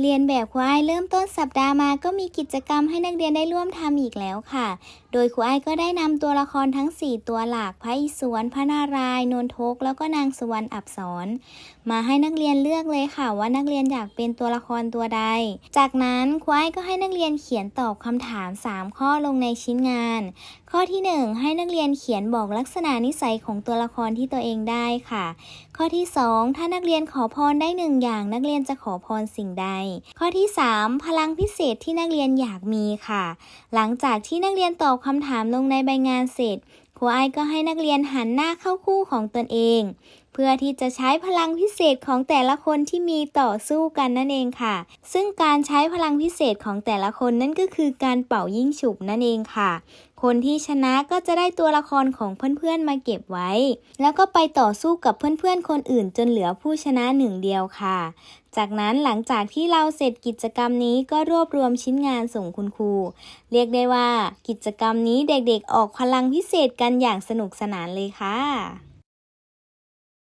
เรียนแบบครูอ้ายเริ่มต้นสัปดาห์มาก็มีกิจกรรมให้นักเรียนได้ร่วมทำอีกแล้วค่ะ โดยครูอ้ายก็ได้นำตัวละครทั้ง 4 ตัวหลักพระอิศวรพระนารายณ์นนทก แล้วก็นางสุวรรณอับสรมาให้นักเรียนเลือกเลยค่ะว่านักเรียนอยากเป็นตัวละครตัวใด จากนั้นครูอ้ายก็ให้นักเรียนเขียนตอบคำถาม 3 ข้อลงในชิ้นงาน ข้อที่ 1 ให้นักเรียนเขียนบอกลักษณะนิสัยของตัวละครที่ตัวเองได้ค่ะ ข้อที่ 2 ถ้านักเรียนขอพรได้หนึ่งอย่าง นักเรียนจะขอพรสิ่งใดข้อที่ 3 พลังพิเศษที่นักเรียนอยากมีค่ะ หลังจากที่นักเรียนตอบคำถามลงในใบงานเสร็จ ครูไอ้ก็ให้นักเรียนหันหน้าเข้าคู่ของตนเอง เพื่อที่จะใช้พลังพิเศษของแต่ละคนที่มีต่อสู้กันนั่นเองค่ะ ซึ่งการใช้พลังพิเศษของแต่ละคนนั่นก็คือการเป่ายิ่งฉุบนั่นเองค่ะ คนที่ชนะก็จะได้ตัวละครของเพื่อนๆมาเก็บไว้ แล้วก็ไปต่อสู้กับเพื่อนๆคนอื่นจนเหลือผู้ชนะหนึ่งเดียวค่ะ จากนั้นหลังจากที่เราเสร็จกิจกรรมนี้ก็รวบรวมชิ้นงานส่งคุณครู เรียกได้ว่า กิจกรรมนี้เด็กๆ ออกพลังพิเศษกันกันอย่างสนุกสนานเลยค่ะ